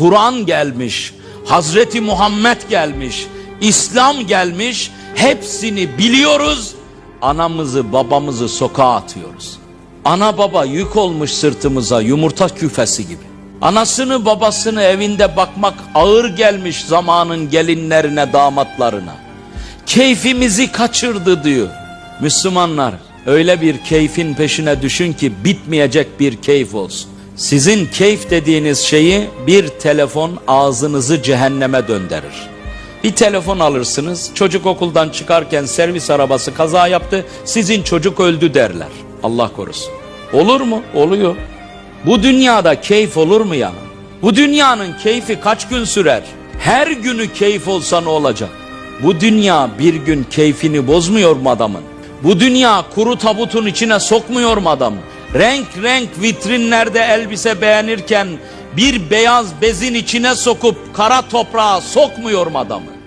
Kur'an gelmiş, Hazreti Muhammed gelmiş, İslam gelmiş. Hepsini biliyoruz. Anamızı babamızı sokağa atıyoruz. Ana baba yük olmuş sırtımıza yumurta küfesi gibi. Anasını babasını evinde bakmak ağır gelmiş zamanın gelinlerine damatlarına. Keyfimizi kaçırdı diyor. Müslümanlar öyle bir keyfin peşine düşün ki bitmeyecek bir keyif olsun. Sizin keyif dediğiniz şeyi bir telefon ağzınızı cehenneme döndürür. Bir telefon alırsınız çocuk okuldan çıkarken servis arabası kaza yaptı sizin çocuk öldü derler. Allah korusun. Olur mu? Oluyor. Bu dünyada keyif olur mu ya? Bu dünyanın keyfi kaç gün sürer? Her günü keyif olsa ne olacak? Bu dünya bir gün keyfini bozmuyor mu adamın? Bu dünya kuru tabutun içine sokmuyor mu adamı? Renk renk vitrinlerde elbise beğenirken bir beyaz bezin içine sokup kara toprağa sokmuyor mu adamı?